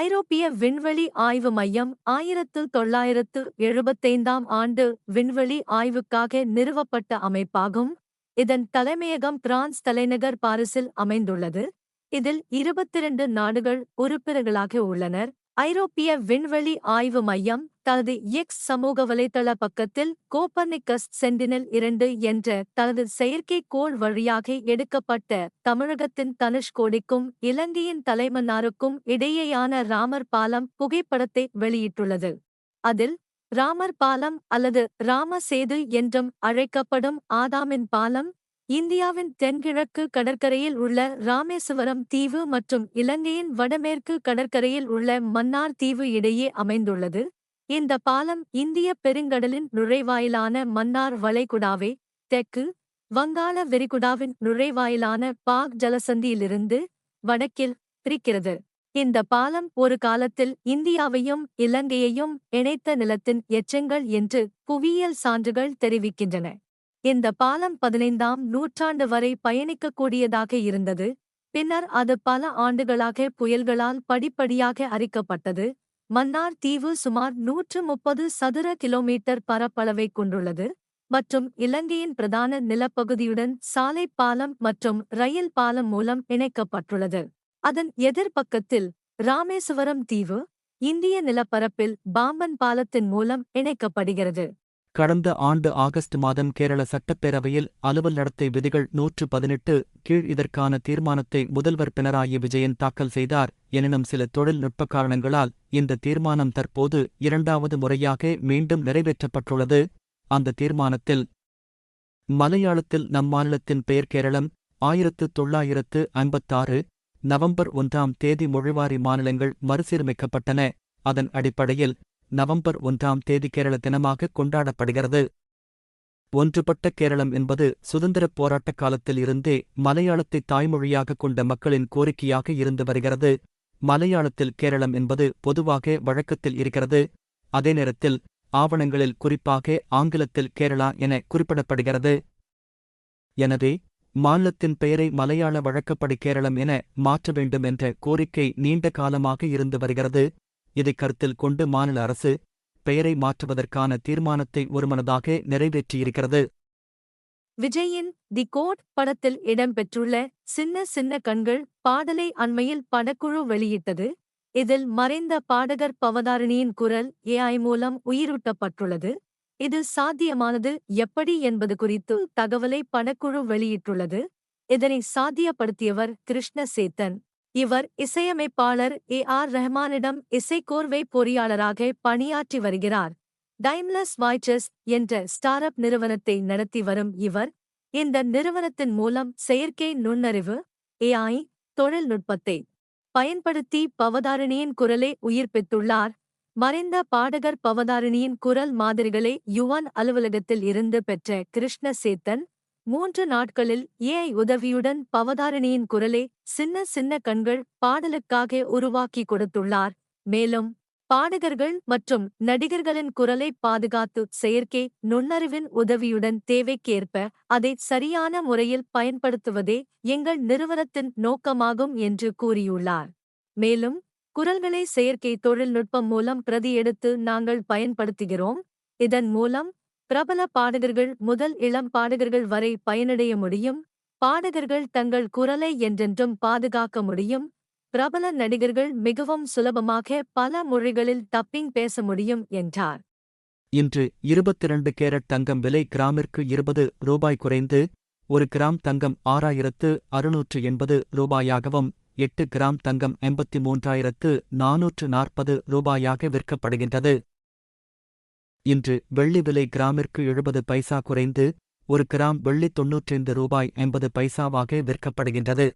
ஐரோப்பிய விண்வெளி ஆய்வு மையம் ஆயிரத்து தொள்ளாயிரத்து எழுபத்தைந்தாம் ஆண்டு விண்வெளி ஆய்வுக்காக நிறுவப்பட்ட அமைப்பாகும். இதன் தலைமையகம் பிரான்ஸ் தலைநகர் பாரிஸில் அமைந்துள்ளது. இதில் இருபத்திரண்டு நாடுகள் உறுப்பினர்களாக உள்ளனர். ஐரோப்பிய விண்வெளி ஆய்வு மையம் தனது எக்ஸ் சமூக வலைதள பக்கத்தில் கோப்பர்னிக்கஸ் சென்டினல் இரண்டு என்ற தனது செயற்கைக்கோள் வழியாக எடுக்கப்பட்ட தமிழகத்தின் தனுஷ்கோடிக்கும் இலங்கையின் தலைமன்னாருக்கும் இடையேயான ராமர் பாலம் புகைப்படத்தை வெளியிட்டுள்ளது. அதில் ராமர் பாலம் அல்லது ராமசேது என்றும் அழைக்கப்படும் ஆதாமின் பாலம் இந்தியாவின் தென்கிழக்கு கடற்கரையில் உள்ள ராமேசுவரம் தீவு மற்றும் இலங்கையின் வடமேற்கு கடற்கரையில் உள்ள மன்னார் தீவு இடையே அமைந்துள்ளது. இந்த பாலம் இந்திய பெருங்கடலின் நுழைவாயிலான மன்னார் வளைகுடாவை தெற்கு வங்காள விரிகுடாவின் நுழைவாயிலான பாக் ஜலசந்தியிலிருந்து வடக்கில் பிரிக்கிறது. இந்த பாலம் ஒரு காலத்தில் இந்தியாவையும் இலங்கையையும் இணைத்த நிலத்தின் எச்சங்கள் என்று புவியியல் சான்றுகள் தெரிவிக்கின்றன. இந்த பாலம் பதினைந்தாம் நூற்றாண்டு வரை பயணிக்கக்கூடியதாக இருந்தது பின்னர் அது பல ஆண்டுகளாக புயல்களால் படிப்படியாக அரிக்கப்பட்டது. மன்னார் தீவு சுமார் நூற்று முப்பது சதுர கிலோமீட்டர் பரப்பளவை கொண்டுள்ளது மற்றும் இலங்கையின் பிரதான நிலப்பகுதியுடன் சாலை பாலம் மற்றும் ரயில் பாலம் மூலம் இணைக்கப்பட்டுள்ளது. அதன் எதிர்ப்பக்கத்தில் ராமேசுவரம் தீவு இந்திய நிலப்பரப்பில் பாம்பன் பாலத்தின் மூலம் இணைக்கப்படுகிறது. கடந்த ஆண்டு ஆகஸ்ட் மாதம் கேரள சட்டப்பேரவையில் அலுவல் நடத்தை விதிகள் நூற்று பதினெட்டு கீழ் இதற்கான தீர்மானத்தை முதல்வர் பினராயி விஜயன் தாக்கல் செய்தார். எனினும் சில தொழில்நுட்ப காரணங்களால் இந்த தீர்மானம் தற்போது இரண்டாவது முறையாக மீண்டும் நிறைவேற்றப்பட்டுள்ளது. அந்த தீர்மானத்தில் மலையாளத்தில் நம் மாநிலத்தின் பெயர் கேரளம் ஆயிரத்து தொள்ளாயிரத்து ஐம்பத்தாறு நவம்பர் ஒன்றாம் தேதி மொழிவாரி மாநிலங்கள் மறுசீரமைக்கப்பட்டன. அதன் அடிப்படையில் நவம்பர் ஒன்றாம் தேதி கேரள தினமாக கொண்டாடப்படுகிறது. ஒன்றுபட்ட கேரளம் என்பது சுதந்திரப் போராட்டக் காலத்தில் இருந்தே மலையாளத்தை தாய்மொழியாக கொண்ட மக்களின் கோரிக்கையாக இருந்து வருகிறது. மலையாளத்தில் கேரளம் என்பது பொதுவாக வழக்கத்தில் இருக்கிறது. அதே நேரத்தில் ஆவணங்களில் குறிப்பாக ஆங்கிலத்தில் கேரளா என குறிப்பிடப்படுகிறது. எனவே மாநிலத்தின் பெயரை மலையாள வழக்கப்படி கேரளம் என மாற்ற வேண்டும் என்ற கோரிக்கை நீண்ட காலமாக இருந்து வருகிறது. இதை கருத்தில் கொண்டு மாநில அரசு பெயரை மாற்றுவதற்கான தீர்மானத்தை ஒருமனதாக நிறைவேற்றியிருக்கிறது. விஜயின் தி கோட் படத்தில் இடம்பெற்றுள்ள சின்ன சின்ன கண்கள் பாடலை அண்மையில் படக்குழு வெளியிட்டது. இதில் மறைந்த பாடகர் பவதாரிணியின் குரல் ஏஐ மூலம் உயிரூட்டப்பட்டுள்ளது. இது சாத்தியமானது எப்படி என்பது குறித்து தகவலை படக்குழு வெளியிட்டுள்ளது. இதனை சாத்தியப்படுத்தியவர் கிருஷ்ண சேத்தன் இவர் இசையமைப்பாளர் ஏ ஆர் ரஹ்மானிடம் இசைக்கோர்வை பொறியாளராக பணியாற்றி வருகிறார். டைம்லஸ் வாய்ச்சஸ் என்ற ஸ்டார்அப் நிறுவனத்தை நடத்தி வரும் இவர் இந்த நிறுவனத்தின் மூலம் செயற்கை நுண்ணறிவு ஏஐ தொழில்நுட்பத்தை பயன்படுத்தி பவதாரிணியின் குரலை உயிர்ப்பித்துள்ளார். மறைந்த பாடகர் பவதாரிணியின் குரல் மாதிரிகளை யுவான் அலுவலகத்தில் இருந்து பெற்ற கிருஷ்ண சேத்தன் மூன்று நாட்களில் ஏஐ உதவியுடன் பவதாரிணியின் குரலை சின்ன சின்ன கண்கள் பாடலுக்காக உருவாக்கி கொடுத்துள்ளார். மேலும் பாடகர்கள் மற்றும் நடிகர்களின் குரலை பாதுகாத்து செயற்கை நுண்ணறிவின் உதவியுடன் தேவைக்கேற்ப அதை சரியான முறையில் பயன்படுத்துவதே எங்கள் நிறுவனத்தின் நோக்கமாகும் என்று கூறியுள்ளார். மேலும் குரல்களை செயற்கை தொழில்நுட்பம் மூலம் பிரதி எடுத்து நாங்கள் பயன்படுத்துகிறோம். இதன் மூலம் பிரபல பாடகர்கள் முதல் இளம் பாடகர்கள் வரை பயனடைய முடியும். பாடகர்கள் தங்கள் குரலை என்றென்றும் பாதுகாக்க முடியும். பிரபல நடிகர்கள் மிகவும் சுலபமாக பல மொழிகளில் டப்பிங் பேச முடியும் என்றார். இன்று இருபத்திரண்டு கேரட் தங்கம் விலை கிராமிற்கு இருபது ரூபாய் குறைந்து ஒரு கிராம் தங்கம் ஆறாயிரத்து அறுநூற்று எண்பது ரூபாயாகவும் எட்டு கிராம் தங்கம் எண்பத்தி மூன்றாயிரத்து நாநூற்று நாற்பது ரூபாயாக விற்கப்படுகின்றது. இன்று வெள்ளி விலை கிராமிற்கு எழுபது பைசா குறைந்து ஒரு கிராம் வெள்ளி தொன்னூற்றைந்து ரூபாய் ஐம்பது பைசாவாக விற்கப்படுகின்றது.